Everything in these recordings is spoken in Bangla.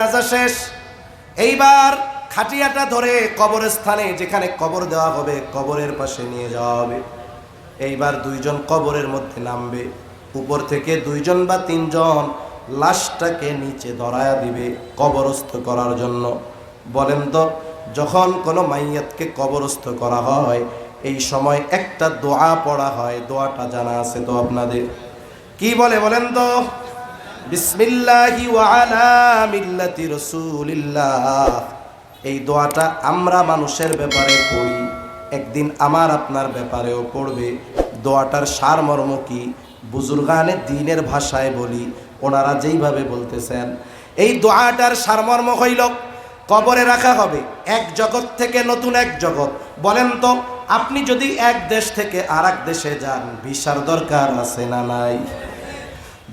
জানাজা শেষ। এইবার খাটিয়াটা ধরে কবরস্থানে, যেখানে কবর দেওয়া হবে, কবরের পাশে নিয়ে যাওয়া হবে। এইবার দুইজন কবরের মধ্যে নামবে। উপর থেকে দুইজন বা তিনজন লাশটাকে নিচে ধরায়া দিবে কবরস্থ করার জন্য। বলেন তো, যখন কোনো মাইয়াতকে কবরস্থ করা হয়, এই সময় একটা দোয়া পড়া হয়। দোয়াটা জানা আছে তো আপনাদের? কি বলে বলেন তো? বিসমিল্লাহি ওয়ালা মিল্লাতি রসুলিল্লাহ। এই দোয়াটা আমরা মানুষের ব্যাপারে পড়ি একদিন আমার আপনার ব্যাপারেও পড়বে। দোয়াটার সারমর্ম কি? বুজুর্গানে দিনের ভাষায় বলি, ওনারা যেইভাবে বলতেছেন। এই দোয়াটার সারমর্ম হইল, কবরে রাখা হবে, এক জগৎ থেকে নতুন এক জগৎ। বলেন তো, আপনি যদি এক দেশ থেকে আর দেশে যান, ভিসার দরকার আছে না নাই?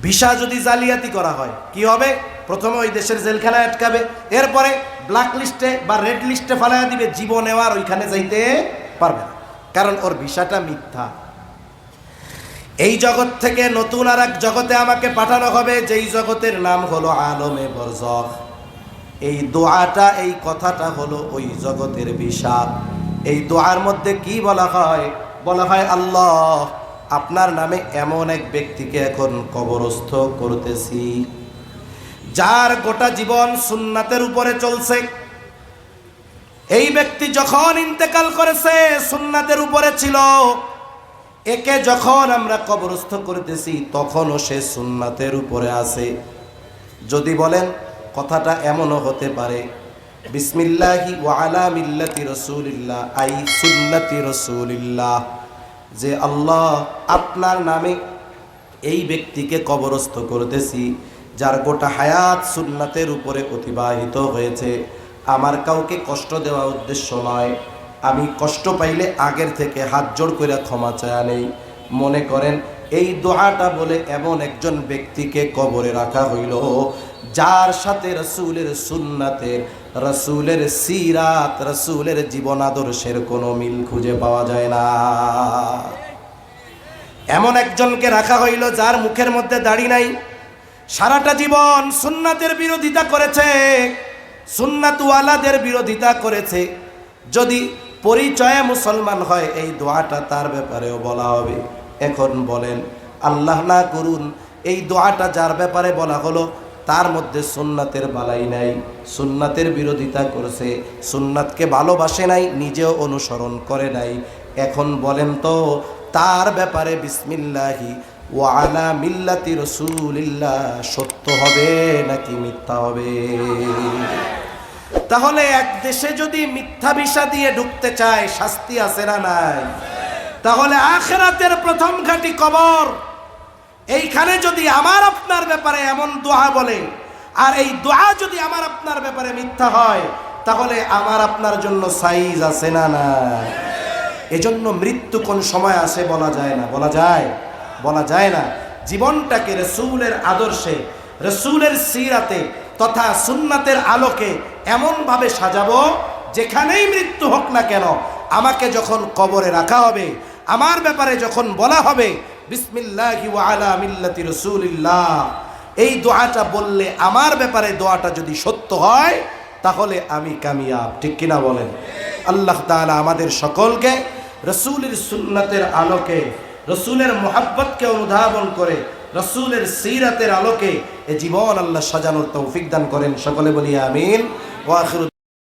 ভিসা যদি জালিয়াতি করা হয়, কি হবে? প্রথমে ওই দেশের জেলখানায় আটকাবে, এরপরে ব্ল্যাক লিস্টে বা রেড লিস্টে ফালাইয়া দিবে জীবনেও আর ওইখানে যাইতে পারবে না। কারণ ওর ভিসাটা মিথ্যা। এই জগৎ থেকে নতুন আর এক জগতে আমাকে পাঠানো হবে, যেই জগতের নাম হলো আলমে বরজখ এই দোয়াটা, এই কথাটা হলো ওই জগতের ভিসা। এই দোয়ার মধ্যে কি বলা হয়? বলা হয়, আল্লাহ আপনার নামে এমন এক ব্যক্তিকে এখন কবরস্থ করতেছি। যার গোটা জীবন সুন্নাতের উপরে চলছে। এই ব্যক্তি যখন ইন্তেকাল করেছে, সুন্নাতের উপরে ছিল। একে যখন আমরা কবরস্থ করতেছি, তখনও সে সুন্নাতের উপরে আছে। যদি বলেন, কথাটা এমনও হতে পারে, বিসমিল্লাহি ওয়ালা মিল্লাতি রসুলিল্লাহ, আই সুন্নতি রসুলিল্লাহ। যে আল্লাহ আপনার নামে এই ব্যক্তিকে কবরস্থ করতেছি, যার গোটা হায়াত সুন্নাতের উপরে অতিবাহিত হয়েছে। আমার কাউকে কষ্ট দেওয়া উদ্দেশ্য নয়। আমি কষ্ট পাইলে আগের থেকে হাত জোড় করে ক্ষমা চায়া নেই। মনে করেন, এই দোয়াটা বলে এমন একজন ব্যক্তিকে কবরে রাখা হইল, যার সাথে রসুলের সুন্নাতের রসুলের সিরাত, রসুলের জীবন আদর্শের কোনো মিল খুঁজে পাওয়া যায় না। এমন একজনকে রাখা হইল যার মুখের মধ্যে দাড়ি নাই। সারাটা জীবন সুন্নাতের বিরোধিতা করেছে, সুন্নাতওয়ালাদের বিরোধিতা করেছে। যদি পরিচয়ে মুসলমান হয়, এই দোয়াটা তার ব্যাপারেও বলা হবে। এখন বলেন, আল্লাহ না করুন, এই দোয়াটা যার ব্যাপারে বলা হলো তার মধ্যে সুন্নাতের বালাই নাই, সুন্নাতের বিরোধিতা করেছে, সুন্নাতকে ভালোবাসে নাই, নিজেও অনুসরণ করে নাই। এখন বলেন তো, তার ব্যাপারে বিসমিল্লাহি ওয়ালা মিল্লাতি রসুলিল্লাহ সত্য হবে নাকি মিথ্যা হবে? তাহলে এক দেশে যদি মিথ্যা ভিসা দিয়ে ঢুকতে চায়, শাস্তি আছে না নাই? তাহলে আখেরাতের প্রথম ঘাটি কবর। এইখানে যদি আমার আপনার ব্যাপারে এমন দোয়া বলে, আর এই দোয়া যদি আমার আপনার ব্যাপারে মিথ্যা হয়, তাহলে আমার আপনার জন্য সাইজ আছে না না? এজন্য মৃত্যু কোন সময় আসে বলা যায় না, বলা যায় বলা যায় না। জীবনটাকে রসুলের আদর্শে, রসুলের সিরাতে তথা সুন্নাতের আলোকে এমনভাবে সাজাবো, যেখানেই মৃত্যু হোক না কেন, আমাকে যখন কবরে রাখা হবে, আমার ব্যাপারে যখন বলা হবে বিসমিল্লাহি মিল্লাতি রসুলিল্লাহ। এই দোয়াটা বললে আমার ব্যাপারে দোয়াটা যদি সত্য হয়, তাহলে আমি কামিয়াব। ঠিক কিনা বলেন? আল্লাহ তাআলা আমাদের সকলকে রসুলের সুন্নাতের আলোকে, রসুলের মোহাব্বতকে অনুধাবন করে, রসুলের সিরাতের আলোকে এ জীবন আল্লাহ সাজানোর তৌফিক দান করেন। সকলে বলি আমিন।